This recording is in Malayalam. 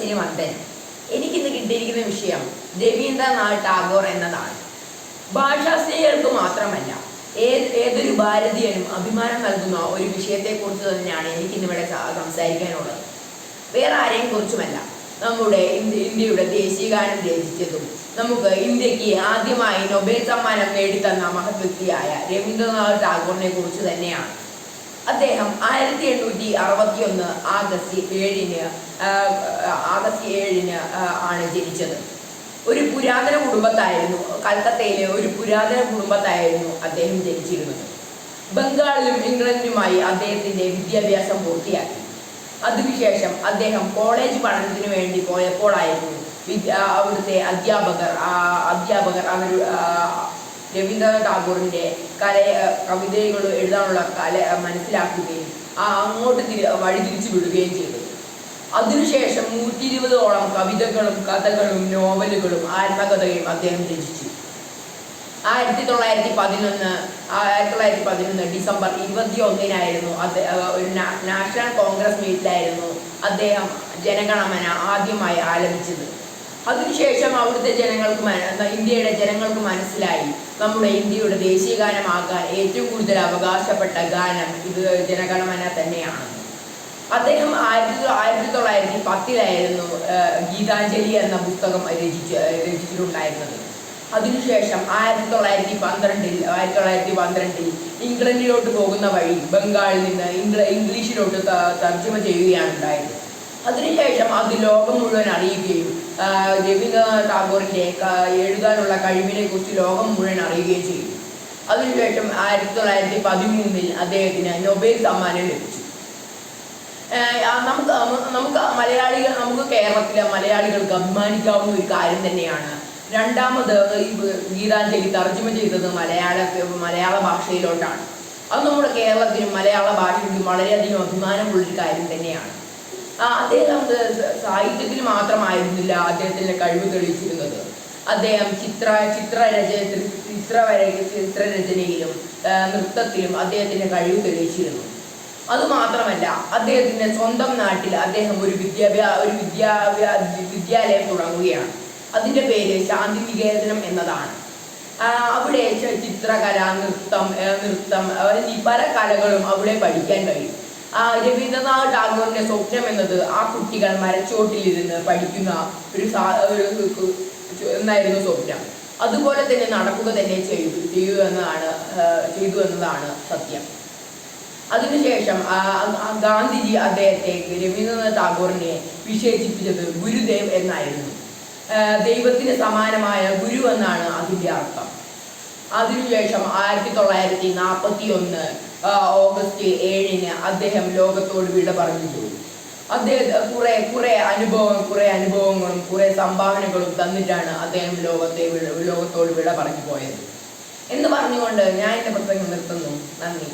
ഛന്ദസ്സിന് എനിക്ക് എനിക്കിന്ന് കിട്ടിയിരിക്കുന്ന വിഷയം രവീന്ദ്രനാഥ് ടാഗോർ എന്നതാണ്. ഭാഷാസ്നേഹികൾക്ക് മാത്രമല്ല ഏത് ഏതൊരു ഭാരതീയനും അഭിമാനം നൽകുന്ന ഒരു വിഷയത്തെക്കുറിച്ച് തന്നെയാണ് എനിക്കിന്നിവിടെ സംസാരിക്കാനുള്ളത്. വേറെ ആരെയും കുറിച്ചുമല്ല നമ്മുടെ ഇന്ത്യ ഇന്ത്യയുടെ ദേശീയഗാനം രചിച്ചതും നമുക്ക് ഇന്ത്യയ്ക്ക് ആദ്യമായി നൊബേൽ സമ്മാനം നേടിത്തന്ന മഹത് വ്യക്തിയായ രവീന്ദ്രനാഥ് ടാഗോറിനെ കുറിച്ച് തന്നെയാണ്. അദ്ദേഹം ആയിരത്തി എണ്ണൂറ്റി അറുപത്തി ഒന്ന് ആഗസ്റ്റ് ഏഴിന് ആഗസ്റ്റ് ഏഴിന് ആണ് ജനിച്ചത്. ഒരു പുരാതന കുടുംബത്തായിരുന്നു കൽക്കത്തയിലെ ഒരു പുരാതന കുടുംബത്തായിരുന്നു അദ്ദേഹം ജനിച്ചിരുന്നത്. ബംഗാളിലും ഇംഗ്ലണ്ടിലുമായി അദ്ദേഹത്തിന്റെ വിദ്യാഭ്യാസം പൂർത്തിയാക്കി. അതിനുശേഷം അദ്ദേഹം കോളേജ് പഠനത്തിന് വേണ്ടി പോയപ്പോഴായിരുന്നു വിദ്യ അവിടുത്തെ അധ്യാപകർ അധ്യാപകർ അവർ രവീന്ദ്രനാഥ് ടാഗോറിന്റെ കല കവിതകൾ എഴുതാനുള്ള കല മനസ്സിലാക്കുകയും ആ അങ്ങോട്ട് തിരി വഴിതിരിച്ചു വിടുകയും ചെയ്തു. അതിനുശേഷം നൂറ്റി ഇരുപതോളം കവിതകളും കഥകളും നോവലുകളും ആത്മകഥയും അദ്ദേഹം രചിച്ചു. ആയിരത്തി തൊള്ളായിരത്തി പതിനൊന്ന് ആയിരത്തി തൊള്ളായിരത്തി പതിനൊന്ന് ഡിസംബർ ഇരുപത്തി ഒന്നിനായിരുന്നു ഒരു നാഷണൽ കോൺഗ്രസ് മീറ്റിലായിരുന്നു അദ്ദേഹം ജനഗണമന ആദ്യമായി ആലപിച്ചത്. അതിനുശേഷം അവിടുത്തെ ജനങ്ങൾക്ക് ഇന്ത്യയുടെ ജനങ്ങൾക്ക് മനസ്സിലായി. നമ്മുടെ ഇന്ത്യയുടെ ദേശീയ ഗാനമാകാൻ ഏറ്റവും കൂടുതൽ അവകാശപ്പെട്ട ഗാനം ഇത് ജനഗണമന തന്നെയാണ്. അദ്ദേഹം ആയിരത്തി ആയിരത്തി തൊള്ളായിരത്തി പത്തിലായിരുന്നു ഗീതാഞ്ജലി എന്ന പുസ്തകം രചിച്ച് രചിച്ചിട്ടുണ്ടായിരുന്നത്. അതിനുശേഷം ആയിരത്തി തൊള്ളായിരത്തി പന്ത്രണ്ടിൽ ആയിരത്തി തൊള്ളായിരത്തി പന്ത്രണ്ടിൽ ഇംഗ്ലണ്ടിലോട്ട് പോകുന്ന വഴി ബംഗാളിൽ നിന്ന് ഇംഗ്ല ഇംഗ്ലീഷിലോട്ട് തർജമ ചെയ്യുകയാണ് ഉണ്ടായത്. അതിനുശേഷം അത് ലോകം മുഴുവൻ അറിയുകയും രവീന്ദ്രനാഥ് ടാഗോറിന്റെ എഴുതാനുള്ള കഴിവിനെ കുറിച്ച് ലോകം മുഴുവൻ അറിയുകയും ചെയ്തു അതിനുശേഷം ആയിരത്തി തൊള്ളായിരത്തി പതിമൂന്നിൽ അദ്ദേഹത്തിന് നൊബേൽ സമ്മാനം ലഭിച്ചു. നമുക്ക് നമുക്ക് മലയാളികൾ നമുക്ക് കേരളത്തിലെ മലയാളികൾക്ക് അഭിമാനിക്കാവുന്ന ഒരു കാര്യം തന്നെയാണ്. രണ്ടാമത് ഈ ഗീതാഞ്ജലി തർജമ ചെയ്തത് മലയാള മലയാള ഭാഷയിലോട്ടാണ്. അത് നമ്മുടെ കേരളത്തിനും മലയാള ഭാഷയ്ക്കും വളരെയധികം അഭിമാനമുള്ളൊരു കാര്യം തന്നെയാണ്. അദ്ദേഹം സാഹിത്യത്തിൽ മാത്രമായിരുന്നില്ല. അദ്ദേഹത്തിന്റെ കഴിവ് തെളിയിച്ചിരുന്നത്. അദ്ദേഹം ചിത്ര ചിത്രരച ചിത്രവര ചിത്രരചനയിലും നൃത്തത്തിലും അദ്ദേഹത്തിന്റെ കഴിവ് തെളിയിച്ചിരുന്നു. അതുമാത്രമല്ല അദ്ദേഹത്തിന്റെ സ്വന്തം നാട്ടിൽ അദ്ദേഹം ഒരു വിദ്യാഭ്യാ ഒരു വിദ്യാഭ്യാ വിദ്യാലയം തുടങ്ങുകയാണ്. അതിന്റെ പേര് ശാന്തി നികേതനം എന്നതാണ് അവിടെ ചിത്രകല നൃത്തം നൃത്തം ആ, പല കലകളും അവിടെ പഠിക്കാൻ കഴിയും. ആ രവീന്ദ്രനാഥ് ടാഗോറിന്റെ സ്വപ്നം എന്നത് ആ കുട്ടികൾ മരച്ചോട്ടിലിരുന്ന് പഠിക്കുന്ന ഒരു എന്നായിരുന്നു സ്വപ്നം. അതുപോലെ തന്നെ നടക്കുക തന്നെ ചെയ്തു ചെയ്തു എന്നതാണ് ചെയ്തു എന്നതാണ് സത്യം. അതിനുശേഷം ഗാന്ധിജി അദ്ദേഹത്തെ രവീന്ദ്രനാഥ് ടാഗോറിനെ വിശേഷിപ്പിച്ചത് ഗുരുദേവ് എന്നായിരുന്നു. ദൈവത്തിന് സമാനമായ ഗുരു എന്നാണ് അതിന്റെ അർത്ഥം. അതിനുശേഷം ആയിരത്തി തൊള്ളായിരത്തി നാൽപ്പത്തി ഒന്ന് ഓഗസ്റ്റ് ഏഴിന് അദ്ദേഹം ലോകത്തോട് വിട പറഞ്ഞു പോയി അദ്ദേഹം കുറെ കുറെ അനുഭവം കുറെ അനുഭവങ്ങളും കുറെ സംഭാവനകളും തന്നിട്ടാണ് അദ്ദേഹം ലോകത്തെ ലോകത്തോട് വിട പറഞ്ഞു പോയത് എന്ന് പറഞ്ഞുകൊണ്ട് ഞാൻ എന്റെ പ്രസംഗം നിർത്തുന്നു. നന്ദി.